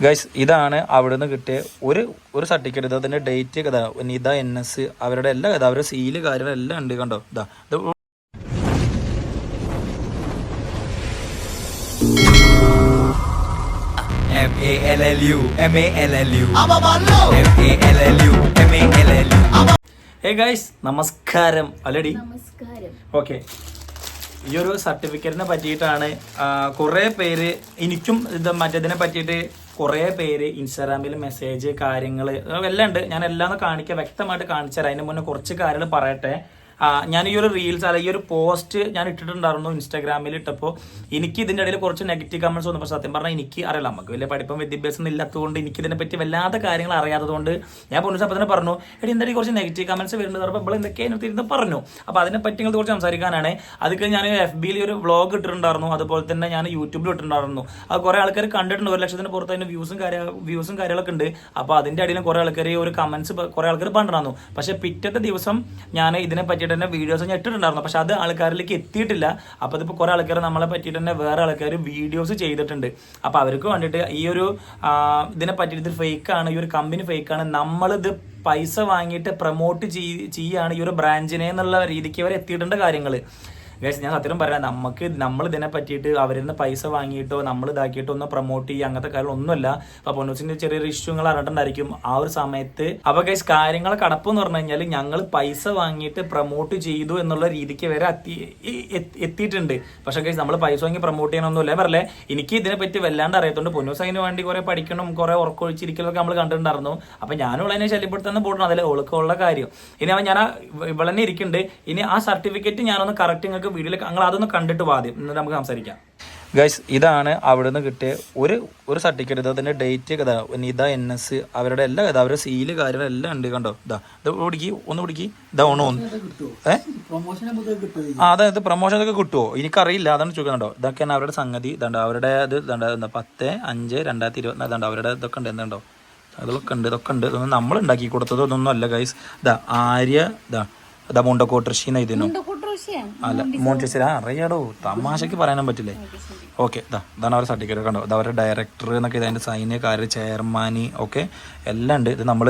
Guys ഇതാണ് അവിടുന്ന് കിട്ടിയ ഒരു ഒരു സർട്ടിഫിക്കറ്റ് ഇത് ഡേറ്റ് കഥ നിത എൻ എസ് അവരുടെ എല്ലാ കഥ അവരുടെ സീൽ കാര്യങ്ങൾ എല്ലാം ഉണ്ട് കണ്ടോ? ഇതാ ഇത് M A L L U M A L L U M A L L U M A L L U hey guys നമസ്കാരം. അല്ലടി ഓക്കെ ഈ ഒരു സർട്ടിഫിക്കറ്റിനെ പറ്റിയിട്ടാണ് കുറേ പേര് എനിക്കും ഇത് മറ്റേതിനെ പറ്റിയിട്ട് കുറേ പേര് ഇൻസ്റ്റാഗ്രാമിൽ മെസ്സേജ് കാര്യങ്ങൾ എല്ലാം ഉണ്ട്. ഞാൻ എല്ലാം ഒന്ന് കാണിക്കാം. വ്യക്തമായിട്ട് കാണിച്ചു തരാം അതിന് മുന്നേ കുറച്ച് കാര്യങ്ങൾ പറയട്ടെ. ഞാൻ ഈ ഒരു റീൽസ് അല്ല ഈ ഒരു പോസ്റ്റ് ഞാൻ ഇട്ടിട്ടുണ്ടായിരുന്നു ഇൻസ്റ്റാഗ്രാമിൽ ഇട്ടപ്പോൾ എനിക്ക് ഇതിന്റെ ഇടയിൽ കുറച്ച് നെഗറ്റീവ് കമൻസ് വന്നു പക്ഷേ സത്യം പറഞ്ഞാൽ എനിക്ക് അറിയില്ല നമുക്ക് വലിയ പഠിപ്പം വിദ്യാഭ്യാസം ഒന്നും ഇല്ലാത്തതുകൊണ്ട് എനിക്ക് ഇതിനെപ്പറ്റി വല്ലാത്ത കാര്യങ്ങൾ അറിയാത്തതുകൊണ്ട് ഞാൻ പൊന്നു തന്നെ പറഞ്ഞു എടി എന്തായാലും കുറച്ച് നെഗറ്റീവ് കമൻസ് വരുന്നത് നമ്മൾ ഇപ്പോൾ എന്തൊക്കെയാണ് ഇരുന്ന് പറഞ്ഞു. അപ്പോൾ അതിനെപ്പറ്റി നിങ്ങൾ കുറച്ച് സംസാരിക്കാനാണ്. അതൊക്കെ ഞാൻ എഫ് ബിയിൽ ഒരു വ്ളോഗ് ഇട്ടിട്ടുണ്ടായിരുന്നു അതുപോലെ തന്നെ ഞാൻ യൂട്യൂബിൽ ഇട്ടിട്ടുണ്ടായിരുന്നു. അത് കുറേ ആൾക്കാർ കണ്ടിട്ടുണ്ട് ഒരു ലക്ഷത്തിന് പുറത്ത് അതിന് വ്യൂസും കാര്യ വ്യൂസും കാര്യങ്ങളൊക്കെ ഉണ്ട്. അപ്പോൾ അതിന്റെ അടിയിലും കുറേ ആൾക്കാർ ഒരു കമൻസ് കുറേ ആൾക്കാർ പണ്ടിടുന്നു പക്ഷേ പിറ്റത്തെ ദിവസം ഞാൻ ഇതിനെ പറ്റിയിട്ട് തന്നെ വീഡിയോസ് ഞാൻ ഇട്ടിട്ടുണ്ടായിരുന്നു. പക്ഷെ അത് ആൾക്കാരിലേക്ക് എത്തിയിട്ടില്ല. അപ്പോൾ അതിപ്പോൾ കുറേ ആൾക്കാർ നമ്മളെ പറ്റിയിട്ട് തന്നെ വേറെ ആൾക്കാർ വീഡിയോസ് ചെയ്തിട്ടുണ്ട്. അപ്പോൾ അവർക്ക് വേണ്ടിയിട്ട് ഈ ഒരു ഇതിനെ പറ്റിയിട്ട് ഇത് ഫേക്കാണ് ഈ ഒരു കമ്പനി ഫേക്കാണ് നമ്മളിത് പൈസ വാങ്ങിയിട്ട് പ്രൊമോട്ട് ചെയ്യാണ് ഈ ഒരു ബ്രാഞ്ചിനെ എന്നുള്ള രീതിക്ക് അവർ എത്തിയിട്ടുണ്ട് കാര്യങ്ങൾ ഗൈസ് ഞാൻ സത്യം പറയാം നമുക്ക് നമ്മൾ ഇതിനെ പറ്റിയിട്ട് അവരിൽ നിന്ന് പൈസ വാങ്ങിയിട്ടോ നമ്മൾ ഇതാക്കിയിട്ടോ ഒന്ന് പ്രൊമോട്ട് ചെയ്യുക അങ്ങനത്തെ കാര്യം ഒന്നുമല്ല. അപ്പൊ പൊന്നൂസിന്റെ ചെറിയൊരു ഇഷ്യൂങ്ങൾ അറിഞ്ഞിട്ടുണ്ടായിരിക്കും. ആ ഒരു സമയത്ത് അപ്പൊ ഗൈസ് കാര്യങ്ങൾ കടപ്പ് എന്ന് പറഞ്ഞു കഴിഞ്ഞാൽ ഞങ്ങൾ പൈസ വാങ്ങിയിട്ട് പ്രൊമോട്ട് ചെയ്തു എന്നുള്ള രീതിക്ക് വരെ എത്തിയിട്ടുണ്ട്. പക്ഷെ ഗൈസ് നമ്മൾ പൈസ വാങ്ങി പ്രൊമോട്ട് ചെയ്യണമെന്നില്ല പറയല്ലേ എനിക്ക് ഇതിനെ പറ്റി വല്ലാണ്ട് അറിയത്തുണ്ട്. പൊന്നൂസ് അതിന് വേണ്ടി കുറെ പഠിക്കണം കുറെ ഉറക്കൊഴിച്ചിരിക്കലൊക്കെ നമ്മൾ കണ്ടിട്ടുണ്ടായിരുന്നു. അപ്പൊ ഞാനും അതിനെ ശല്യപ്പെടുത്തുന്ന പോകണം അതിലെ ഒളുക്കമുള്ള കാര്യം. ഇനി അവൻ ഞാൻ ഇവിടെ തന്നെ ഇരിക്കുന്നുണ്ട് ഇനി ആ സർട്ടിഫിക്കറ്റ് ഞാനൊന്ന് കറക്റ്റ് നിങ്ങൾക്ക് വീഡിയോയിൽ നിങ്ങൾ അതൊന്ന് കണ്ടിട്ട് വാദ്യം എന്നിട്ട് നമുക്ക് സംസാരിക്കാം. ഗൈസ് ഇതാണ് അവിടുന്ന് കിട്ടിയ ഒരു ഒരു സർട്ടിഫിക്കറ്റ് ഇത് അതിന്റെ ഡേറ്റ് ഇതാ. നിത എൻ എസ് അവരുടെ എല്ലാ കഥ അവരുടെ സീൽ കാര്യങ്ങൾ എല്ലാം ഉണ്ട് കണ്ടോ? ഇതാ ഇത് പിടിക്കി ഒന്ന് പിടിക്കി. ഇതാ ഒന്ന് ഒന്ന്. ഏ? ആ ഇത് പ്രൊമോഷൻ ഒക്കെ കിട്ടുമോ എനിക്കറിയില്ല. അതാണ് ചോദിക്കുന്നുണ്ടോ ഇതൊക്കെയാണ് അവരുടെ സംഗതി. ഇതുണ്ട് അവരുടെ ഇത് ഇതുണ്ട് എന്താ പത്ത് അഞ്ച് രണ്ടായിരത്തി ഇരുപത്തിനാല് ഇതാണ്ട് അവരുടെ ഇതൊക്കെ ഉണ്ട്. എന്തുണ്ടോ? അതൊക്കെ ഉണ്ട് ഇതൊക്കെ ഉണ്ട്. ഇതൊന്നും നമ്മൾ ഉണ്ടാക്കി കൊടുത്തത് ഇതൊന്നും അല്ല ഗൈസ് ഇതാ ആര്യ ഇതാ ഇതാ മുണ്ടക്കോട്ടർഷി എന്ന ഇതിനോ? അല്ല മോണ്ടിസരി ആ അറിയാടോ. തമാശക്ക് പറയാനും പറ്റില്ലേ? ഓക്കെ ഇതാ ഇതാണ് അവരുടെ സർട്ടിഫിക്കറ്റ് കണ്ടോ? ഇത് അവരുടെ ഡയറക്ടർ എന്നൊക്കെ ഇതിന്റെ സൈന് കാര്യം ചെയർമാൻ ഓക്കെ എല്ലാം ഉണ്ട്. ഇത് നമ്മൾ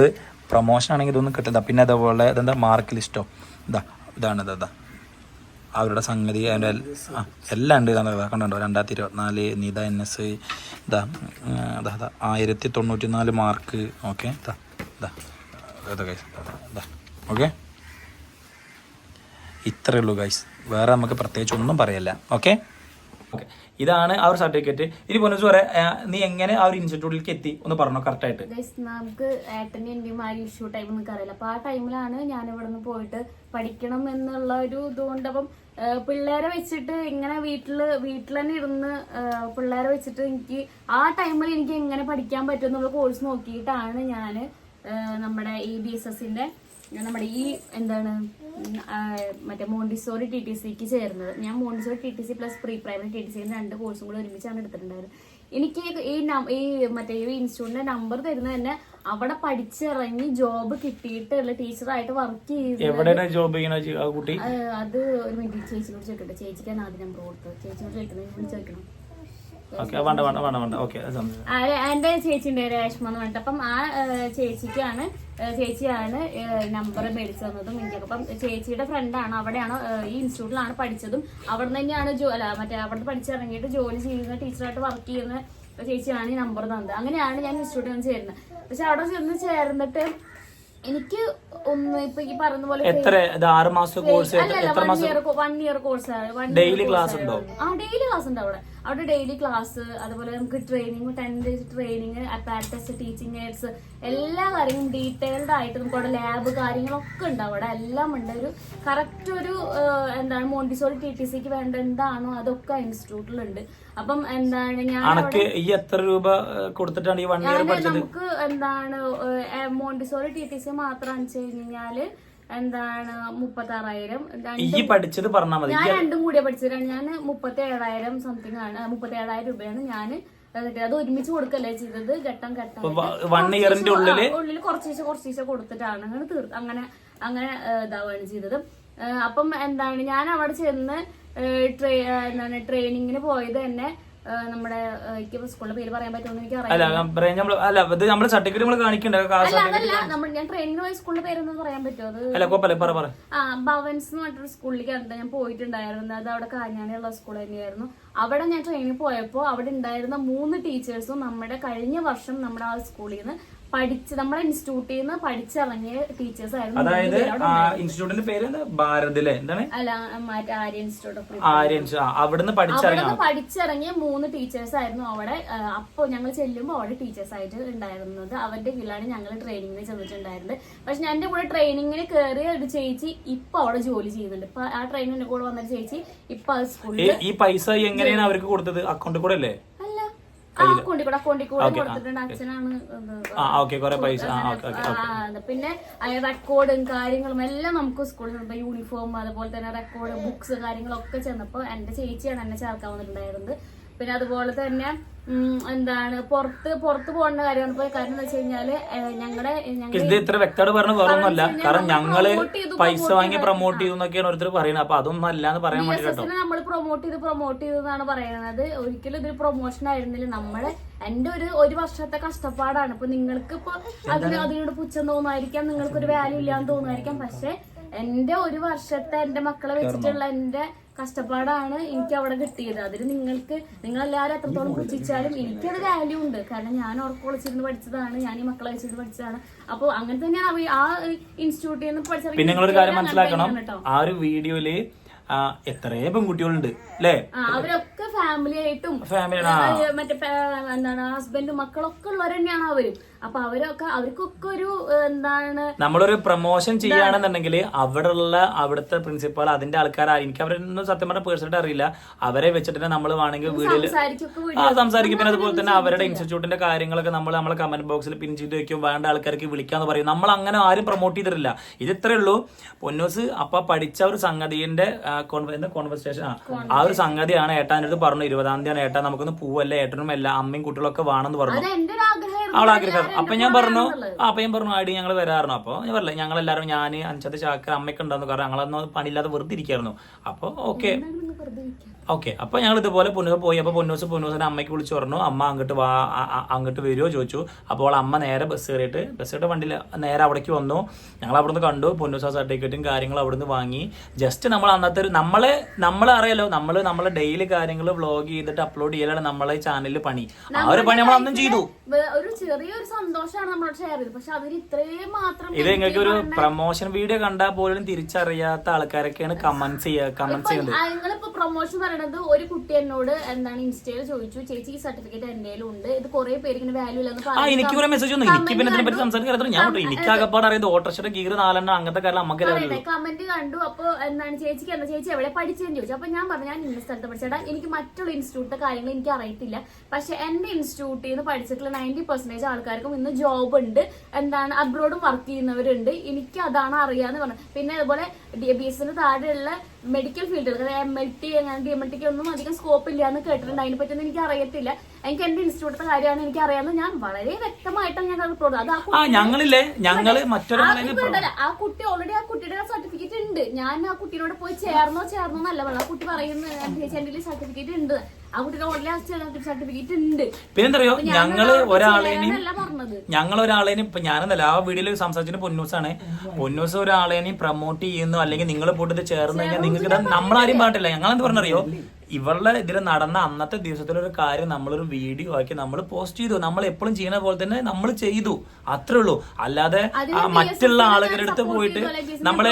പ്രൊമോഷൻ ആണെങ്കിൽ ഇതൊന്നും കിട്ടില്ല പിന്നെ അതേപോലെ ഇതെന്താ? മാർക്ക് ലിസ്റ്റോ ഇതാ ഇതാണ് ഇത് ഇതാ അവരുടെ സംഗതി അതിന്റെ എല്ലാം ഉണ്ട്. ഇതാണ് ഇതാ കണ്ടോ? രണ്ടായിരത്തി ഇരുപത്തിനാല് നീത എൻ എസ് ഇതാ അതാ ഇതാ ഇതാ ആയിരത്തി തൊണ്ണൂറ്റി നാല് മാർക്ക് ഓക്കെ ഇതാ ഇതാ ഓക്കെ? ഇത്രയേ ഉള്ളൂ ഗൈസ് വേറെ നമുക്ക് പ്രത്യേകിച്ച് ഒന്നും പറയല്ല. ഓക്കെ ഓക്കെ ഇതാണ് ആ ഒരു സർട്ടിഫിക്കറ്റ് ഇനി പൊന്നു പറയാ നീ എങ്ങനെ ആ ഒരു ഇൻസ്റ്റിറ്റ്യൂട്ടിലേക്ക് എത്തി? ഒന്ന് പറഞ്ഞോ കറക്റ്റ് ആയിട്ട്. നമുക്ക് ഏട്ടന്റെ എന്റെയും ആ ഇഷ്യൂ ടൈം എന്നൊക്കെ അറിയില്ല അപ്പൊ ആ ടൈമിലാണ് ഞാൻ ഇവിടെ നിന്ന് പോയിട്ട് പഠിക്കണം എന്നുള്ള ഒരു ഇതുകൊണ്ട് അപ്പം പിള്ളേരെ വെച്ചിട്ട് ഇങ്ങനെ വീട്ടിൽ വീട്ടിൽ തന്നെ ഇരുന്ന് പിള്ളേരെ വെച്ചിട്ട് എനിക്ക് ആ ടൈമിൽ എനിക്ക് എങ്ങനെ പഠിക്കാൻ പറ്റും എന്നുള്ള കോഴ്സ് നോക്കിയിട്ടാണ് ഞാൻ നമ്മുടെ ഈ ബി എസ് എസിന്റെ നമ്മുടെ ഈ എന്താണ് മറ്റേ മോണ്ടിസോറി ടി ടി സിക്ക് ചേർന്നത്. ഞാൻ Montessori T T C plus pre primary T T C രണ്ട് കോഴ്സും കൂടെ ഒരുമിച്ചാണ് എടുത്തിട്ടുണ്ടായിരുന്നത്. എനിക്ക് ഈ മറ്റേ ഈ ഇൻസ്റ്റിറ്റ്യൂട്ടിന്റെ നമ്പർ തരുന്നത് തന്നെ അവിടെ പഠിച്ചിറങ്ങി ജോബ് കിട്ടിയിട്ടുള്ള ടീച്ചറായിട്ട് വർക്ക് ചെയ്ത് ജോബ് അത് ഒരു മിനിറ്റ് ചേച്ചിയോട് ചോദിക്കട്ടെ. ചേച്ചിക്കാണ് ആദ്യം നമ്പർ കൊടുത്തത് ചേച്ചിയോട് ചോദിക്കുന്നത് നിങ്ങൾ ചോദിക്കണം? ഓക്കെ വേണ്ട വേണ്ട വേണ്ട വേണ്ട. ഓക്കെ ആ, എന്റെ ചേച്ചിന്റെ രേഷ്മ എന്ന് പറഞ്ഞിട്ട്. അപ്പം ആ ചേച്ചിക്കാണ് ചേച്ചിയാണ് നമ്പർ മേടിച്ചു തന്നതും എനിക്ക്. അപ്പം ചേച്ചിയുടെ ഫ്രണ്ടാണ് അവിടെയാണ് ഈ ഇൻസ്റ്റിറ്റ്യൂട്ടിലാണ് പഠിച്ചതും. അവിടെ നിന്ന് തന്നെയാണ് ജോ അല്ല മറ്റേ അവിടെ പഠിച്ചിറങ്ങിയിട്ട് ജോലി ചെയ്യുന്ന ടീച്ചറായിട്ട് വർക്ക് ചെയ്യുന്ന ചേച്ചിയാണ് ഈ നമ്പർ തന്നത്. അങ്ങനെയാണ് ഞാൻ ഇൻസ്റ്റിറ്റ്യൂട്ടിൽ നിന്ന് ചേരുന്നത്. പക്ഷെ അവിടെ ചെന്ന് ചേർന്നിട്ട് എനിക്ക് ഒന്ന് ഇപ്പൊ ഈ പറഞ്ഞ പോലെ എത്ര ആറ് മാസം? കോഴ്സ് വൺ ഇയർ കോഴ്സ് ആണ്. കോഴ്സ് ഡെയിലി ക്ലാസ് ഉണ്ടോ? ആ ഡെയിലി ക്ലാസ് ഉണ്ട് അവിടെ. അവിടെ ഡെയിലി ക്ലാസ് അതുപോലെ നമുക്ക് training ten days training apparatus teaching aids എല്ലാ കാര്യങ്ങളും ഡീറ്റെയിൽഡ് ആയിട്ട് നമുക്ക് അവിടെ ലാബ് കാര്യങ്ങളൊക്കെ ഉണ്ട് അവിടെ. എല്ലാം ഉണ്ട്. ഒരു കറക്റ്റ് ഒരു എന്താണ് മോണ്ടിസോറി ടി ടി സിക്ക് വേണ്ട എന്താണോ അതൊക്കെ ഇൻസ്റ്റിറ്റ്യൂട്ടിലുണ്ട് അപ്പം എന്താണ് ഞാൻ ഈ എത്ര രൂപ കൊടുത്തിട്ടാണ് ഈ വൺ ഇയർ നമുക്ക് എന്താണ് മോണ്ടിസോറി ടി ടി സി മാത്രം വെച്ച് കഴിഞ്ഞാൽ എന്താണ് മുപ്പത്തി ആറായിരം ഈ പഠിച്ചത് പറഞ്ഞാൽ മതി. ഞാൻ രണ്ടും കൂടിയ പഠിച്ചത്. ഞാൻ മുപ്പത്തി ഏഴായിരം സംതിങ് ആണ്. മുപ്പത്തി ഏഴായിരം രൂപയാണ് ഞാൻ അത് ഒരുമിച്ച് കൊടുക്കല്ലേ ചെയ്തത്? ഘട്ടം ഘട്ടം. വൺ ഇയറിന്റെ ഉള്ളിൽ ഉള്ളിൽ കുറച്ചീശ കുറച്ചീശ കൊടുത്തിട്ടാണ് അങ്ങനെ തീർത്ത് അങ്ങനെ അങ്ങനെ ഇതാവാണ് ഇതാവുകയാണ് ചെയ്തത്. അപ്പം എന്താണ് ഞാൻ അവിടെ ചെന്ന് ട്രെയിനിങ്ങിന് പോയത് തന്നെ നമ്മുടെ സ്കൂളിന്റെ പേര് പറയാൻ പറ്റുമെന്ന് എനിക്ക് അറിയാം സർട്ടിഫിക്കറ്റ് കാണിക്കണ്ടേ? നമ്മൾ ഞാൻ പോയ പേരൊന്നും പറയാൻ പറ്റുമോ? അത് ഭവൻസ് എന്ന് പറഞ്ഞിട്ടൊരു സ്കൂളിലേക്ക് ഞാൻ പോയിട്ടുണ്ടായിരുന്നു. അത് അവിടെ കാഞ്ഞാണിയുള്ള സ്കൂൾ തന്നെയായിരുന്നു. അവിടെ ഞാൻ ട്രെയിനിങ് പോയപ്പോൾ അവിടെ ഉണ്ടായിരുന്ന മൂന്ന് ടീച്ചേഴ്സും നമ്മുടെ കഴിഞ്ഞ വർഷം നമ്മുടെ ആ സ്കൂളിൽ നിന്ന് പഠിച്ച് നമ്മുടെ ഇൻസ്റ്റിറ്റ്യൂട്ടിൽ നിന്ന് പഠിച്ചിറങ്ങിയ ടീച്ചേഴ്സ് ആയിരുന്നു അതായത് ഇൻസ്റ്റിറ്റ്യൂട്ടിന്റെ പേര് എന്താ ഭാരത് അല്ലേ? എന്താണ്? അല്ല മറ്റേ ആര്യ ഇൻസ്റ്റിറ്റ്യൂട്ട് ഓഫ് ആര്യ അവിടുന്ന് അവിടെ പഠിച്ചിറങ്ങി പഠിച്ചിറങ്ങിയ മൂന്ന് ടീച്ചേഴ്സ് ആയിരുന്നു അവിടെ അപ്പോ ഞങ്ങൾ ചെല്ലുമ്പോൾ അവിടെ ടീച്ചേഴ്സ് ആയിട്ട് ഉണ്ടായിരുന്നത്. അവരുടെ കീഴിലാണ് ഞങ്ങൾ ട്രെയിനിങ്ങിന് ചെന്നിട്ടുണ്ടായിരുന്നത്. പക്ഷെ ഞാൻ എന്റെ കൂടെ ട്രെയിനിങ്ങിന് കയറിയ ഒരു ചേച്ചി ഇപ്പൊ അവിടെ ജോലി ചെയ്യുന്നുണ്ട്. ഇപ്പൊ ആ ട്രെയിനിന്റെ കൂടെ വന്ന ചേച്ചി ഇപ്പൊ സ്കൂളിൽ ഈ പൈസ എങ്ങനെയാണ് അവർക്ക് കൊടുത്തത്? അക്കൗണ്ടിൽ കൂടെ അല്ലേ? പിന്നെ റെക്കോർഡും കാര്യങ്ങളും എല്ലാം നമുക്ക് സ്കൂളിൽ ചെന്നപ്പോ യൂണിഫോം അതുപോലെ തന്നെ റെക്കോർഡ് ബുക്സ് കാര്യങ്ങളൊക്കെ ചെന്നപ്പോ എന്റെ ചേച്ചിയാണ് എന്നെ ചേർക്കാൻ വന്നിട്ടുണ്ടായിരുന്നത്. പിന്നെ അതുപോലെ തന്നെ എന്താണ് പുറത്ത് പുറത്ത് പോകേണ്ട കാര്യമാണ്. ഇപ്പൊ കാരണം എന്താ വെച്ച് കഴിഞ്ഞാൽ ഞങ്ങളുടെ ഇത് ഇത്ര വ്യക്തമായിട്ട് പറഞ്ഞ വേറൊന്നുമല്ല. കാരണം ഞങ്ങൾ പൈസ വാങ്ങി. പ്രൊമോട്ട് ചെയ്തു എന്നൊക്കെയാണ് ഓരോരുത്തർ പറയുന്നത്. അപ്പൊ അതൊന്നും അല്ല എന്ന് പറയാൻ വേണ്ടി നമ്മൾ പ്രൊമോട്ട് ചെയ്ത് പ്രൊമോട്ട് ചെയ്തു എന്നാണ് പറയുന്നത് ഒരിക്കലും ഇതൊരു പ്രൊമോഷൻ ആയിരുന്നില്ല. നമ്മളെ എന്റെ ഒരു ഒരു വർഷത്തെ കഷ്ടപ്പാടാണ്. ഇപ്പൊ നിങ്ങൾക്ക് ഇപ്പൊ അതിന് അതിനോട് പുച്ഛം തോന്നുമായിരിക്കാം. നിങ്ങൾക്ക് ഒരു വാല്യൂ ഇല്ലാന്ന് തോന്നുമായിരിക്കാം. പക്ഷെ എന്റെ ഒരു വർഷത്തെ എന്റെ മക്കളെ വെച്ചിട്ടുള്ള എന്റെ കഷ്ടപ്പാടാണ് എനിക്ക് അവിടെ കിട്ടിയത്. അതിന് നിങ്ങൾക്ക് നിങ്ങളെല്ലാവരും എത്രത്തോളം പുച്ഛിച്ചാലും എനിക്കത് വാല്യൂ ഉണ്ട്. കാരണം ഞാൻ ഓർക്ക് വിളിച്ചിരുന്ന് പഠിച്ചതാണ് ഞാൻ ഈ മക്കളെ വെച്ചിരുന്ന് പഠിച്ചതാണ്. അപ്പോൾ അങ്ങനെ തന്നെയാണ് ആ ഇൻസ്റ്റിറ്റ്യൂട്ടിൽ നിന്ന് പഠിച്ചത് പിന്നെ നിങ്ങളൊരു കാര്യം മനസ്സിലാക്കണം. ആ ഒരു വീഡിയോയിൽ എത്രയോ പെൺകുട്ടികളുണ്ട് അല്ലേ? അവരൊക്കെ ഫാമിലി ആയിട്ടും. മറ്റേ എന്താണ് ഹസ്ബൻഡും മക്കളൊക്കെ ഉള്ളവർ തന്നെയാണ് അവരും. അപ്പൊ അവരൊക്കെ അവർക്കൊക്കെ ഒരു എന്താണ്? നമ്മളൊരു പ്രൊമോഷൻ ചെയ്യുകയാണെന്നുണ്ടെങ്കിൽ അവിടെയുള്ള അവിടുത്തെ പ്രിൻസിപ്പാൾ അതിന്റെ ആൾക്കാർ എനിക്ക് അവരൊന്നും സത്യം പറഞ്ഞ പേഴ്സണായിട്ട് അറിയില്ല. അവരെ വെച്ചിട്ട് നമ്മൾ വേണമെങ്കിൽ വീഡിയോയിൽ സംസാരിക്കൊക്കെ ആ സംസാരിക്കും. പിന്നെ അതുപോലെ തന്നെ അവരുടെ ഇൻസ്റ്റിറ്റ്യൂട്ടിന്റെ കാര്യങ്ങളൊക്കെ നമ്മൾ നമ്മളെ കമന്റ് ബോക്സിൽ പിൻ ചെയ്ത് വെക്കും. വേണ്ട ആൾക്കാർക്ക് വിളിക്കാന്ന് പറയും. നമ്മൾ അങ്ങനെ ആരും പ്രൊമോട്ട് ചെയ്തിട്ടില്ല. ഇത് ഇത്രേ ഉള്ളൂ. പൊന്നോസ് അപ്പൊ പഠിച്ച ഒരു സംഗതിന്റെ കോൺവെർസേഷൻ ആ ഒരു സംഗതിയാണ് ഏട്ടാന്റെ അടുത്ത് പറഞ്ഞു ഇരുപതാം തീയതി ഏട്ടാ. നമുക്കൊന്ന് പൂവല്ല? ഏട്ടനും എല്ലാ അമ്മയും കുട്ടികളൊക്കെ വേണമെന്ന് പറഞ്ഞു. അത് അപ്പൊ ഞാൻ പറഞ്ഞു. ആ അപ്പൊ ഞാൻ പറഞ്ഞു ആടി ഞങ്ങൾ വരാറുണ്ട് അപ്പൊ ഞാൻ പറഞ്ഞില്ല ഞങ്ങൾ എല്ലാവരും ഞാൻ അഞ്ചത്തെ ചാക്ക അമ്മയ്ക്ക് ഉണ്ടാന്ന് കാരണം ഞങ്ങളൊന്നും പണിയില്ലാതെ വെറുതെ ഇരിക്കായിരുന്നു. അപ്പൊ ഓക്കെ. ഓക്കെ അപ്പൊ ഞങ്ങൾ ഇതുപോലെ പൊന്നൂസ് പോയി. അപ്പൊ പൊന്നൂസ് പൊന്നൂസിന്റെ അമ്മയ്ക്ക് വിളിച്ചു പറഞ്ഞു അമ്മ അങ്ങോട്ട് വാ അങ്ങോട്ട് വരുമോ ചോദിച്ചു. അപ്പോൾ അമ്മ നേരെ ബസ് കയറിയിട്ട് ബസ് കയറിയിട്ട് വണ്ടിയിൽ നേരെ അവിടേക്ക് വന്നു. ഞങ്ങൾ അവിടുന്ന് കണ്ടു. പൊന്നൂസ് സർട്ടിഫിക്കറ്റും കാര്യങ്ങളും അവിടുന്ന് വാങ്ങി. ജസ്റ്റ് നമ്മൾ അന്നത്തെ ഒരു നമ്മളെ നമ്മളെ അറിയാലോ നമ്മൾ നമ്മളെ ഡെയിലി കാര്യങ്ങൾ വ്ലോഗ് ചെയ്തിട്ട് അപ്ലോഡ് ചെയ്യലാണ് നമ്മളെ ചാനലിൽ പണി. ആ ഒരു പണി നമ്മൾ അന്നും ചെയ്തു. ഒരു ചെറിയൊരു സന്തോഷമാണ് നമ്മൾ ഷെയർ ചെയ്തത്. പക്ഷെ അതിന് ഇത്രയും മാത്രം ഇത് നിങ്ങൾക്ക് ഒരു പ്രൊമോഷൻ വീഡിയോ കണ്ടാൽ പോലും തിരിച്ചറിയാത്ത ആൾക്കാരൊക്കെയാണ് കമന്റ്സ് ചെയ്യുക കമന്റ്സ് ചെയ്യുന്നത്. പ്രൊമോഷൻ പറയണത് ഒരു കുട്ടി എന്നോട് എന്താണ് ഇൻസ്റ്റയിൽ ചോദിച്ചു ചേച്ചി ഈ സർട്ടിഫിക്കറ്റ് എന്റെ ഉണ്ട്. ഇത് കുറെ പേര് ഇങ്ങനെ വാല്യൂ ഇല്ലെന്ന് എനിക്ക് ഒരു മെസ്സേജ് ഒന്നും എനിക്ക് പിന്നെ ഇതിനെ പറ്റി സംസാരിക്കാൻ ഞാൻ എനിക്ക് ആകപ്പാട് അറിയുന്നത് ഓട്ടോറിക്ഷയുടെ ഗീർ നാലെണ്ണം അങ്ങനത്തെ കാര്യം നമുക്ക് കമന്റ് കണ്ടു. അപ്പൊ എന്താണ് ചേച്ചിക്ക് എന്താ? ചേച്ചി എവിടെ പഠിച്ചതെന്ന് ചോദിച്ചു. അപ്പൊ ഞാൻ പറഞ്ഞു ഞാൻ ഇന്ന സ്ഥലത്ത് പഠിച്ചേട്ടാ എനിക്ക് മറ്റുള്ള ഇൻസ്റ്റിറ്റ്യൂട്ടിലെ കാര്യങ്ങൾ എനിക്ക് അറിയത്തില്ല. പക്ഷെ എന്റെ ഇൻസ്റ്റിറ്റ്യൂട്ടിൽ നിന്ന് പഠിച്ചിട്ടുള്ള നയന്റി പെർസെന്റേജ് ആൾക്കാർക്കും ഇന്ന് ജോബ് ഉണ്ട്. എന്താണ് അബ്രോഡും വർക്ക് ചെയ്യുന്നവരുണ്ട്. എനിക്ക് അതാണ് അറിയാന്ന് പറഞ്ഞു. പിന്നെ അതുപോലെ ബി എസ് എസിന് താഴെയുള്ള മെഡിക്കൽ ഫീൽഡുകൾ എം എൽ ടി അങ്ങനെ ഡി എം എൽ ടിക്ക് ഒന്നും അധികം സ്കോപ്പ് ഇല്ല എന്ന് കേട്ടിട്ടുണ്ട്. അതിനെ പറ്റി എനിക്ക് അറിയത്തില്ല. എനിക്ക് എന്റെ ഇൻസ്റ്റിറ്റ്യൂട്ടിലെ കാര്യമാണ് എനിക്ക് അറിയാമെന്ന് ഞാൻ വളരെ വ്യക്തമായിട്ടാണ് ഞാൻ റിപ്പോർട്ട് അത് ആ ഞങ്ങളില്ലേ? ഞങ്ങൾ ആ കുട്ടി ഓൾറെഡി ആ കുട്ടിയുടെ സർട്ടിഫിക്കറ്റ് ഉണ്ട്. ഞാൻ ആ കുട്ടിയോട് പോയി ചേർന്നോ ചേർന്നോ എന്നല്ല ആ കുട്ടി എന്റെ സർട്ടിഫിക്കറ്റ് ഉണ്ട്. ആ കുട്ടിയുടെ ഓൾറെഡി സർട്ടിഫിക്കറ്റ് ഉണ്ട്. പിന്നെന്തറിയോ ഞങ്ങൾ പറഞ്ഞത് ഞങ്ങൾ ഒരാളേനും ഇപ്പൊ ഞാനെന്നല്ല ആ വീഡിയോയിൽ സംസാരിച്ചിട്ട് പൊന്നൂസാണ്. പൊന്നൂസ് ഒരാളേനെയും പ്രൊമോട്ട് ചെയ്യുന്നു അല്ലെങ്കിൽ നിങ്ങൾ പോയിട്ട് ചേർന്നു കഴിഞ്ഞാൽ നിങ്ങൾക്ക് നമ്മളാരും പാട്ടില്ല ഞങ്ങൾ എന്ത് പറഞ്ഞറിയോ? ഇവളുടെ ഇതിൽ നടന്ന അന്നത്തെ ദിവസത്തിലൊരു കാര്യം നമ്മളൊരു വീഡിയോ ആക്കി നമ്മൾ പോസ്റ്റ് ചെയ്തു. നമ്മൾ എപ്പോഴും ചെയ്യുന്ന പോലെ തന്നെ നമ്മൾ ചെയ്തു. അത്രേ ഉള്ളൂ. അല്ലാതെ ആ മറ്റുള്ള ആളുകളുടെ അടുത്ത് പോയിട്ട് നമ്മൾ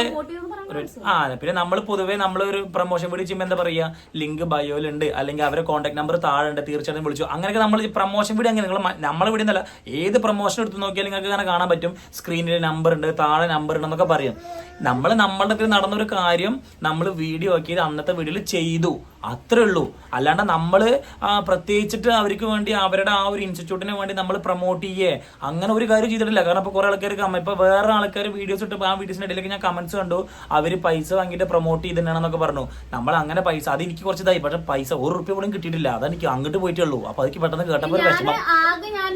ഒരു- ആ പിന്നെ നമ്മൾ പൊതുവേ നമ്മൾ ഒരു പ്രൊമോഷൻ വീഡിയോ ചെയ്യുമ്പോൾ എന്താ പറയുക ലിങ്ക് ബയോയിലുണ്ട് അല്ലെങ്കിൽ അവരെ കോൺടാക്ട് നമ്പർ താഴെ ഉണ്ട് തീർച്ചയായിട്ടും വിളിച്ചു. അങ്ങനെയൊക്കെ നമ്മൾ പ്രൊമോഷൻ വീഡിയോ അങ്ങനെ നിങ്ങൾ നമ്മളെ വീഡിയോ എന്നല്ല ഏത് പ്രൊമോഷൻ എടുത്ത് നോക്കിയാൽ നിങ്ങൾക്ക് അങ്ങനെ കാണാൻ പറ്റും. സ്ക്രീനിൽ നമ്പർ ഉണ്ട് താഴെ നമ്പർ ഉണ്ട് എന്നൊക്കെ പറയും. നമ്മൾ നമ്മളുടെ നടന്നൊരു കാര്യം നമ്മൾ വീഡിയോ ആക്കിയത് അന്നത്തെ വീഡിയോയിൽ ചെയ്തു. അത്രേ ഉള്ളൂ. അല്ലാണ്ട് നമ്മൾ പ്രത്യേകിച്ചിട്ട് അവർക്ക് വേണ്ടി അവരുടെ ആ ഒരു ഇൻസ്റ്റിറ്റ്യൂട്ടിന് വേണ്ടി നമ്മൾ പ്രൊമോട്ട് ചെയ്യേ. അങ്ങനെ ഒരു കാര്യം ചെയ്തിട്ടില്ല. കാരണം ഇപ്പോൾ കുറേ ആൾക്കാർ കമ്മ ഇപ്പോൾ വേറെ ആൾക്കാർ വീഡിയോസ് ഇട്ട് ആ വീഡിയോസിന്റെ ഇടയിലേക്ക് ഞാൻ കമൻസ് കണ്ടു. അവർ പൈസ വാങ്ങിയിട്ട് പ്രൊമോട്ട് ചെയ്തിട്ടുണ്ടെന്നൊക്കെ പറഞ്ഞു. നമ്മൾ അങ്ങനെ പൈസ അത് എനിക്ക് കുറച്ച് ഇതായി. പക്ഷെ പൈസ ഒരു റുപ്യ പോലും കിട്ടിയിട്ടില്ല. അതെനിക്ക് അങ്ങോട്ട് പോയിട്ടുള്ളൂ അപ്പോൾ അതൊക്കെ പെട്ടെന്ന് കേട്ടപ്പോൾ ഒരു വിഷമം. ആകെ ഞാൻ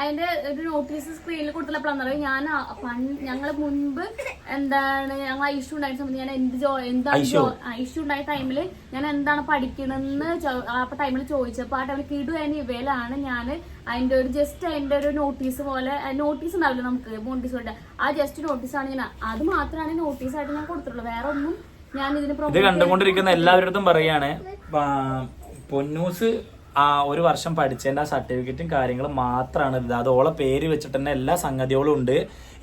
അതിന്റെ ഒരു നോട്ടീസ് സ്ക്രീനിൽ കൊടുത്തപ്പോഴാണ് ഞാൻ ഞങ്ങൾ മുൻപ് എന്താണ് ഞങ്ങൾ ഐഷ്യൂ ഉണ്ടായ സമയത്ത് ഞാൻ എന്ത് ജോ എന്താണ് ഐഷ്യൂ ഉണ്ടായ ടൈമിൽ ഞാൻ എന്താണ് പഠിക്കണമെന്ന് ആ ടൈമിൽ ചോദിച്ചപ്പോൾ ആ ടൈമിൽ കിടു ആൻഡ് ഇവയിലാണ് ഞാൻ അതിന്റെ ഒരു ജസ്റ്റ് അതിന്റെ ഒരു നോട്ടീസ് പോലെ നോട്ടീസ് ഉണ്ടാവില്ല നമുക്ക് നോട്ടീസ് പോലെ ആ ജസ്റ്റ് നോട്ടീസാണ് ഞാൻ അത് മാത്രമാണ് നോട്ടീസായിട്ട് ഞാൻ കൊടുത്തിട്ടുള്ളൂ. വേറെ ഒന്നും ഞാൻ ഇതിന് ഇത് കണ്ടുകൊണ്ടിരിക്കുന്ന എല്ലാവരുടെ പറയാണ് ആ, പൊന്നൂസ് ആ ഒരു വർഷം പഠിച്ചതിന്റെ ആ സർട്ടിഫിക്കറ്റും കാര്യങ്ങളും മാത്രമാണ് ഇത്. അത് ഓളെ പേര് വെച്ചിട്ട് തന്നെ എല്ലാ സംഗതികളും ഉണ്ട്.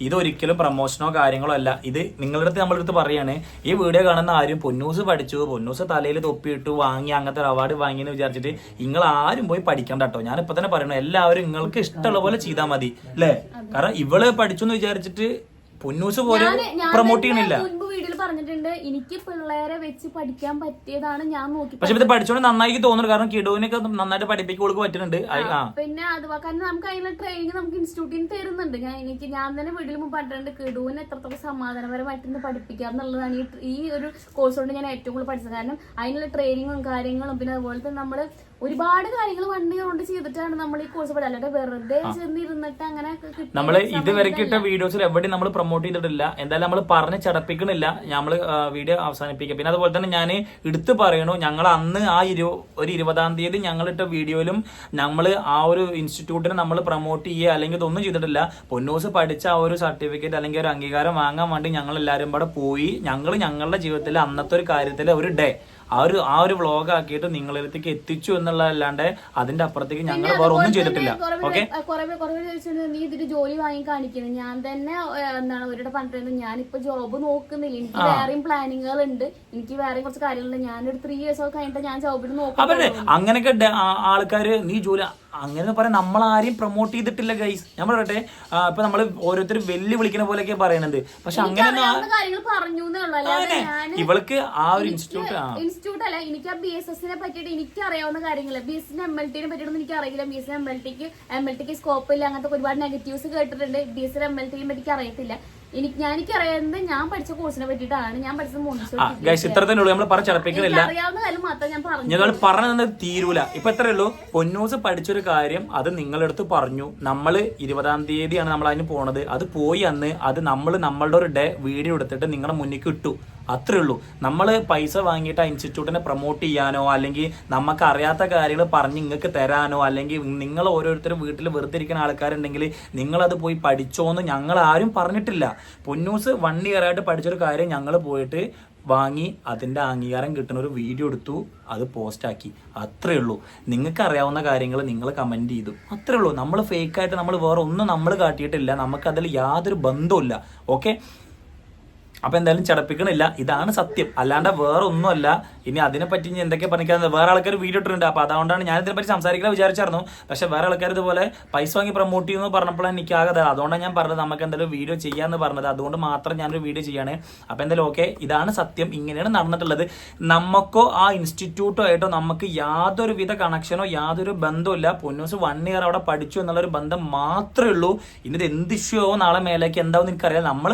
ഇതൊരിക്കലും പ്രൊമോഷനോ കാര്യങ്ങളോ അല്ല. ഇത് നിങ്ങളുടെ അടുത്ത് നമ്മുടെ അടുത്ത് പറയാണ് ഈ വീഡിയോ കാണുന്ന ആരും പൊന്നൂസ് പഠിച്ചു പൊന്നൂസ് തലയിൽ തൊപ്പിയിട്ടു വാങ്ങി അങ്ങനത്തെ ഒരു അവാർഡ് വാങ്ങി എന്ന് വിചാരിച്ചിട്ട് നിങ്ങൾ ആരും പോയി പഠിക്കണ്ട കേട്ടോ ഞാനിപ്പോൾ തന്നെ പറയണു എല്ലാവരും നിങ്ങൾക്ക് ഇഷ്ടമുള്ള പോലെ ചെയ്താൽ മതി അല്ലേ കാരണം ഇവൾ പഠിച്ചു എന്ന് വിചാരിച്ചിട്ട് പൊന്നൂസ് പോലെ പ്രൊമോട്ട് ചെയ്യണില്ല. മുൻപ് വീഡിയോയിൽ പറഞ്ഞിട്ടുണ്ട് എനിക്ക് പിള്ളേരെ വെച്ച് പഠിക്കാൻ പറ്റിയതാണ് ഞാൻ നോക്കി പക്ഷെ ഇത് പഠിച്ചോണ്ട് നന്നായി തോന്നുന്നു. കാരണം കിഡോനൊക്കെ നന്നായിട്ട് പഠിപ്പിക്കുക പറ്റുന്നുണ്ട്. പിന്നെ അത് കാരണം നമുക്ക് അതിനുള്ള ട്രെയിനിങ് നമുക്ക് ഇൻസ്റ്റിറ്റ്യൂട്ടിൽ തരുന്നുണ്ട്. ഞാൻ എനിക്ക് ഞാൻ തന്നെ വീട്ടിൽ മുമ്പ് പറഞ്ഞിട്ടുണ്ട് കിഡോനെ എത്രത്തോളം സമാധാനപരമായിട്ട് പഠിപ്പിക്കുക എന്നുള്ളതാണ് ഈ ഈ ഒരു കോഴ്സ് കൊണ്ട് ഞാൻ ഏറ്റവും കൂടുതൽ പഠിച്ചത്. കാരണം അതിനുള്ള ട്രെയിനിങ്ങും കാര്യങ്ങളും പിന്നെ അതുപോലെ തന്നെ നമ്മൾ ഒരുപാട് കാര്യങ്ങൾ വണ്ടി കൊണ്ട് ചെയ്തിട്ടാണ് നമ്മൾ ഈ കോഴ്സ് പഠിക്കുക അല്ലാതെ വെറുതെ ചെന്നിരുന്നിട്ട് അങ്ങനെ നമ്മൾ നമ്മൾ ഇതുവരെ ഇതുവരെക്ക് ഇട്ട വീഡിയോസിൽ എവിടെ നമ്മൾ പ്രൊമോട്ട് ചെയ്തിട്ടില്ല. എന്തായാലും നമ്മൾ പറഞ്ഞ് ചടപ്പിക്കണില്ല. നമ്മൾ വീഡിയോ അവസാനിപ്പിക്കുക പിന്നെ അതുപോലെ തന്നെ ഞാൻ എടുത്തു പറയണു ഞങ്ങൾ അന്ന് ആ ഇരു ഒരു ഇരുപതാം തീയതി ഞങ്ങളിട്ട ഇട്ട വീഡിയോയിലും നമ്മൾ ആ ഒരു ഇൻസ്റ്റിറ്റ്യൂട്ടിനെ നമ്മൾ പ്രൊമോട്ട് ചെയ്യുക അല്ലെങ്കിൽ ഇതൊന്നും ചെയ്തിട്ടില്ല. പൊന്നൂസ് പഠിച്ച ആ ഒരു സർട്ടിഫിക്കറ്റ് അല്ലെങ്കിൽ ഒരു അംഗീകാരം വാങ്ങാൻ വേണ്ടി ഞങ്ങൾ എല്ലാവരും കൂടെ പോയി. ഞങ്ങൾ ഞങ്ങളുടെ ജീവിതത്തിൽ അന്നത്തെ ഒരു കാര്യത്തിൽ ഒരു ഡേ ആ ഒരു ആ ഒരു വ്ളോഗ് ആക്കിയിട്ട് നിങ്ങളിടത്തേക്ക് എത്തിച്ചു എന്നുള്ളതല്ലാണ്ട് അതിന്റെ അപ്പുറത്തേക്ക് ഞങ്ങൾ വേറെ ഒന്നും ചെയ്തിട്ടില്ല. ഓക്കെ? നീ ഇതിന് ജോലി വാങ്ങി കാണിക്കുന്നു ഞാൻ തന്നെ എന്താണ് അവരുടെ പറഞ്ഞിട്ട് ഞാനിപ്പോ ജോബ് നോക്കുന്നില്ല. എനിക്ക് വേറെയും പ്ലാനിങ്ങുകൾ ഉണ്ട് എനിക്ക് വേറെയും കുറച്ച് കാര്യങ്ങളുണ്ട്. ഞാനൊരു ത്രീ ഇയേഴ്സ് ഒക്കെ കഴിഞ്ഞിട്ട് ഞാൻ ജോബിന് അവരുടെ നോക്കും അങ്ങനെയൊക്കെ ആൾക്കാര് നീ ജോലി അങ്ങനെ പറയാൻ നമ്മൾ ആരെയും പ്രൊമോട്ട് ചെയ്തിട്ടില്ല ഗൈസ് ഞാൻ പറയട്ടെ ഇപ്പൊ നമ്മൾ ഓരോരുത്തർ വെല്ലു വിളിക്കുന്ന പോലെയൊക്കെ പറയണത്. പക്ഷെ അങ്ങനെ ഇവൾക്ക് ആ ഒരു ഇൻസ്റ്റിറ്റ്യൂട്ട് ആ. ഇൻസ്റ്റിറ്റ്യൂട്ട് അല്ല എനിക്ക് ആ ബി എസ് എസിനെ പറ്റിയിട്ട് എനിക്ക് അറിയാവുന്ന കാര്യങ്ങൾ ബി എസ് എസിന് എം എൽ ടിനെ പറ്റിയിട്ടൊന്നും എനിക്ക് അറിയില്ല ബി എസ് എം എൽ ടിക്ക് എം എൽ ടിക്ക് സ്കോപ്പ് ഇല്ല. അങ്ങനത്തെ ഒരുപാട് നെഗറ്റീവ്സ് കേട്ടിട്ടുണ്ട്. ബി എസ് എം എൽ ടിനെ പറ്റി അറിയത്തില്ല എനിക്ക് ഞാൻ എനിക്ക് അറിയുന്നത് ഞാൻ പഠിച്ച കോഴ്സിനെ പറ്റിയിട്ടാണ്. ഞാൻ പഠിച്ചത് ഗൈസ് ഇത്രത്തന്നെ ഉള്ളൂ. നമ്മൾ പറഞ്ഞ ചടപ്പിക്കുന്നില്ല എനിക്ക് അറിയാവുന്ന കാര്യം മാത്രം ഞാൻ പറഞ്ഞു ഞങ്ങൾ പറഞ്ഞത് തീരൂല. ഇപ്പൊ എത്രയേ ഉള്ളൂ. പൊന്നൂസ് പഠിച്ചൊരു കാര്യം അത് നിങ്ങളെടുത്ത് പറഞ്ഞു. നമ്മൾ ഇരുപതാം തീയതിയാണ് നമ്മൾ അതിന് പോണത്. അത് പോയി അന്ന് അത് നമ്മൾ നമ്മളുടെ ഒരു ഡേ വീഡിയോ എടുത്തിട്ട് നിങ്ങളുടെ മുന്നിൽ ഇട്ടു. അത്രേ ഉള്ളൂ. നമ്മൾ പൈസ വാങ്ങിയിട്ട് ആ ഇൻസ്റ്റിറ്റ്യൂട്ടിനെ പ്രൊമോട്ട് ചെയ്യാനോ അല്ലെങ്കിൽ നമുക്ക് അറിയാത്ത കാര്യങ്ങൾ പറഞ്ഞ് നിങ്ങൾക്ക് തരാനോ അല്ലെങ്കിൽ നിങ്ങൾ ഓരോരുത്തരും വീട്ടിൽ വെറുതെ ഇരിക്കുന്ന ആൾക്കാരുണ്ടെങ്കിൽ നിങ്ങളത് പോയി പഠിച്ചോന്ന് ഞങ്ങൾ ആരും പറഞ്ഞിട്ടില്ല. പൊന്നൂസ് വൺ ഇയർ ആയിട്ട് പഠിച്ചൊരു കാര്യം ഞങ്ങൾ പോയിട്ട് വാങ്ങി അതിന്റെ അംഗീകാരം കിട്ടുന്ന ഒരു വീഡിയോ എടുത്തു അത് പോസ്റ്റാക്കി അത്രേ ഉള്ളൂ. നിങ്ങൾക്ക് അറിയാവുന്ന കാര്യങ്ങൾ നിങ്ങൾ കമന്റ് ചെയ്തു. അത്രേ ഉള്ളൂ. നമ്മൾ ഫേക്കായിട്ട് നമ്മൾ വേറെ ഒന്നും നമ്മൾ കാട്ടിയിട്ടില്ല. നമുക്കതിൽ യാതൊരു ബന്ധവുമില്ല. ഓക്കെ അപ്പൊ എന്തായാലും ചടപ്പിക്കണില്ല. ഇതാണ് സത്യം. അല്ലാണ്ട് വേറെ ഒന്നുമല്ല ഇനി അതിനെപ്പറ്റി ഇനി എന്തൊക്കെ പറഞ്ഞിരിക്കുന്നത് വേറെ ആൾക്കാർ വീഡിയോ ഇട്ടിട്ടുണ്ട്. അപ്പൊ അതുകൊണ്ടാണ് ഞാൻ ഇതിനെപ്പറ്റി സംസാരിക്കാൻ വിചാരിച്ചായിരുന്നു. പക്ഷെ വേറെ ആൾക്കാർ ഇതുപോലെ പൈസ വാങ്ങി പ്രൊമോട്ട് ചെയ്യുന്നു പറഞ്ഞപ്പോഴാണ് എനിക്ക് ആകെ അതുകൊണ്ടാണ് ഞാൻ പറഞ്ഞത് നമുക്ക് എന്തായാലും വീഡിയോ ചെയ്യാന്ന് പറഞ്ഞത്. അതുകൊണ്ട് മാത്രം ഞാനൊരു വീഡിയോ ചെയ്യാണ്. അപ്പൊ എന്തായാലും ഓക്കെ ഇതാണ് സത്യം. ഇങ്ങനെയാണ് നടന്നിട്ടുള്ളത്. നമുക്കോ ആ ഇൻസ്റ്റിറ്റ്യൂട്ടോ ആയിട്ടോ നമുക്ക് യാതൊരു വിധ കണക്ഷനോ യാതൊരു ബന്ധവും ഇല്ല. പൊന്നൂസ് വൺ ഇയർ അവിടെ പഠിച്ചു എന്നുള്ള ഒരു ബന്ധം മാത്രമേ ഉള്ളൂ. ഇനി ഇത് എന്ത് ഇഷ്യൂ ആവോ? നാളെ മേലേക്ക് എന്താവും എനിക്കറിയാം നമ്മൾ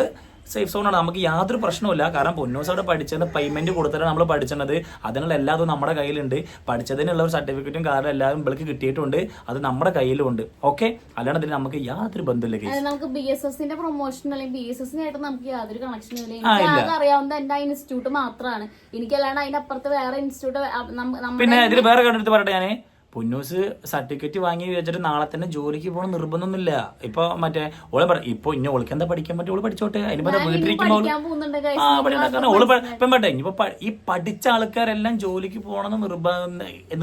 സേഫ് സോണാണ്. നമുക്ക് യാതൊരു പ്രശ്നമില്ല കാരണം പൊന്നൂസ് അവിടെ പഠിച്ചത് പേയ്മെന്റ് കൊടുത്തിട്ടാണ് നമ്മൾ പഠിച്ചത്. അതിനുള്ള എല്ലാതും നമ്മുടെ കയ്യിലുണ്ട്. പഠിച്ചതിനുള്ള ഒരു സർട്ടിഫിക്കറ്റും കാരണം എല്ലാവരും ഇവൾക്ക് കിട്ടിയിട്ടുണ്ട്. അത് നമ്മുടെ കയ്യിലും ഉണ്ട് ഓക്കെ അല്ലാണ്ട് ഇതിന് നമുക്ക് യാതൊരു ബന്ധമില്ല നമുക്ക് ബി എസ് എസിന്റെ പ്രൊമോഷൻ അല്ലെങ്കിൽ ബി എസ് എസിനായിട്ട് നമുക്ക് യാതൊരു കണക്ഷനും ഇല്ല. അറിയാവുന്ന എന്റെ ആ ഇൻസ്റ്റിറ്റ്യൂട്ട് മാത്രമാണ് എനിക്കല്ലാണ്ട് അതിന്റെ അപ്പുറത്ത് വേറെ ഇൻസ്റ്റിറ്റ്യൂട്ട് പിന്നെ ഇതിൽ വേറെ കണ്ടെടുത്ത് പറയട്ടെ ഞാൻ. പൊന്നൂസ് സർട്ടിഫിക്കറ്റ് വാങ്ങി വെച്ചിട്ട് നാളെ തന്നെ ജോലിക്ക് പോകണം നിർബന്ധമൊന്നുമില്ല. ഇപ്പൊ മറ്റേ ഓളെ പറ ഇപ്പൊ ഇന്ന ഓൾക്ക് എന്താ പഠിക്കാൻ പറ്റും ഓൾ പഠിച്ചോട്ടെ. അതിനിപ്പോ എന്താ വീട്ടിലിരിക്കുമ്പോൾ. ആ പഠിക്കണം കാരണം ഓൾ ഇപ്പം പറ്റേ ഇനിയിപ്പോ ഈ പഠിച്ച ആൾക്കാരെല്ലാം ജോലിക്ക് പോകണമെന്ന് നിർബന്ധം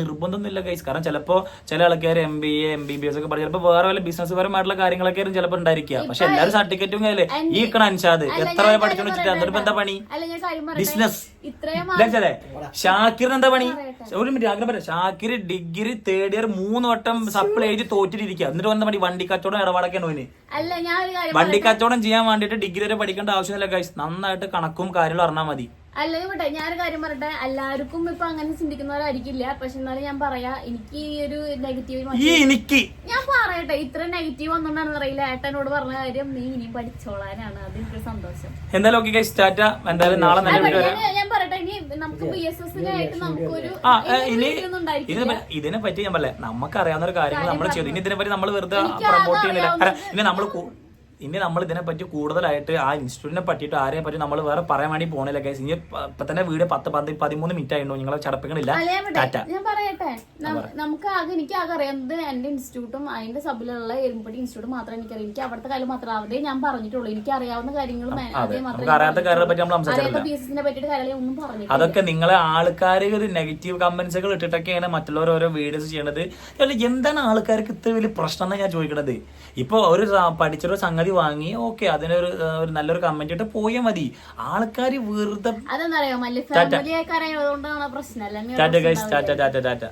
നിർബന്ധമൊന്നുമില്ല കൈസ് കാരണം ചിലപ്പോ ചില ആൾക്കാർ M B A M B B S ഒക്കെ പഠിച്ചു ചിലപ്പോ വേറെ വല്ല ബിസിനസ് പരമായിട്ടുള്ള കാര്യങ്ങളൊക്കെ ആയിരിക്കും ചിലപ്പോൾ ഉണ്ടായിരിക്കുക പക്ഷെ എല്ലാവരും സർട്ടിഫിക്കറ്റും കയ്യിൽ. ഈ കണ അൻഷാദ് എത്ര വരെ പഠിച്ചോണ്ട് വെച്ചിട്ട്. എന്നിട്ട് എന്താ പണി? അല്ല ഞാൻ കാര്യം പറയട്ടെ. ബിസിനസ് ഷാക്കിറിന് എന്താ പണി? ഒരു മിനിറ്റ് ആഗ്രഹം പറയാം. ഷാക്കിർ ഡിഗ്രി തേർഡ് ഇയർ മൂന്ന് വട്ടം സപ്ലൈ ചെയ്ത് തോറ്റിട്ടിരിക്കുക എന്നിട്ട് വന്ന മതി വണ്ടി കച്ചവടം ഇടപാടൊക്കെയാണ് ഓന് വണ്ടി കച്ചവടം ചെയ്യാൻ വേണ്ടിട്ട് ഡിഗ്രി വരെ പഠിക്കേണ്ട ആവശ്യമില്ല ഗൈസ് നന്നായിട്ട് കണക്കും കാര്യങ്ങളും അറിഞ്ഞാൽ മതി. അല്ലെങ്കിൽ വിട്ടെ ഞാനൊരു കാര്യം പറയട്ടെ. എല്ലാവർക്കും ഇപ്പൊ അങ്ങനെ ചിന്തിക്കുന്നവരായിരിക്കില്ല. പക്ഷെ എന്നാലും ഞാൻ പറയാ എനിക്ക് ഈ ഒരു നെഗറ്റീവ് എനിക്ക്. ഞാൻ പറയട്ടെ ഇത്ര നെഗറ്റീവ് വന്നോണ്ടാണെന്ന് അറിയില്ല. ഏട്ടനോട് പറഞ്ഞ കാര്യം നീ ഇനിയും പഠിച്ചോളാനാണ്. അത് എനിക്ക് സന്തോഷം. എന്തായാലും ഓക്കെ ഗൈസ് ടാറ്റ എന്തായാലും നാളെ ഞാൻ- പറയട്ടെ ഇനി നമുക്ക് ബി എസ് എസ് നമുക്കൊരു ആ ഏ, ഇനി ഒന്നും ഉണ്ടായിരിക്കില്ല. ഇതിനെ ഇതിനെ പറ്റി ഞാൻ പറയാം നമുക്ക് അറിയാവുന്ന ഒരു കാര്യങ്ങൾ നമ്മൾ ചെയ്തു. ഇനി ഇതിനെ പറ്റി നമ്മൾ വെറുതെ പ്രൊമോട്ട് ചെയ്യുന്നില്ല. ഇനി നമ്മൾ ഇനി നമ്മൾ ഇതിനെ പറ്റി കൂടുതലായിട്ട് ആ ഇൻസ്റ്റിറ്റ്യൂട്ടിനെ പറ്റിയിട്ട് ആരെയും പറ്റി നമ്മൾ വേറെ പറയാൻ വേണ്ടി പോണില്ല ഗൈസ് ഇനി ഇപ്പൊ തന്നെ വീട് പത്ത് പന്ത് പതിമൂന്ന് മിനിറ്റ് ആയിട്ടുണ്ടോ നിങ്ങളെ ചടപ്പിക്കണില്ല. ടാറ്റ ഞാൻ പറയട്ടെ. നമുക്ക് ആകെ എനിക്ക് ആകെ അറിയാവുന്നത് എന്റെ ഇൻസ്റ്റിറ്റ്യൂട്ടും അതിന്റെ സബിലുള്ള എരുമ്പടി ഇൻസ്റ്റിറ്റ്യൂട്ട് മാത്രമേ എനിക്കറിയാം. എനിക്ക് അവിടുത്തെ കാര്യം മാത്രം അതേ ഞാൻ പറഞ്ഞിട്ടുള്ളൂ. എനിക്ക് അറിയാവുന്ന കാര്യങ്ങൾ അതെ. നമുക്ക് അറിയാത്ത കാര്യങ്ങളെ പറ്റി നമ്മൾ സംസാരിച്ചിട്ടില്ല ബി എസ് പറ്റിയിട്ട് കാര്യങ്ങൾ ഒന്നും പറഞ്ഞിട്ടില്ല. അതൊക്കെ നിങ്ങളെ ആൾക്കാർ ഒരു നെഗറ്റീവ് കമന്റ്സുകൾ ഇട്ടിട്ടൊക്കെയാണ് മറ്റുള്ളവർ ഓരോ വീഡിയോസ് ചെയ്യണത്. എന്താണ് ആൾക്കാർക്ക് ഇത്ര വലിയ പ്രശ്നം എന്നാണ് ഞാൻ ചോദിക്കണത്? ഇപ്പൊ ഒരു പഠിച്ചൊരു സംഗതി വാങ്ങി ഓക്കെ അതിനൊരു ഒരു നല്ലൊരു കമന്റ് ഇട്ട് പോയാൽ മതി. ആൾക്കാർ വെറുതെ tata. Guys tata tata tata.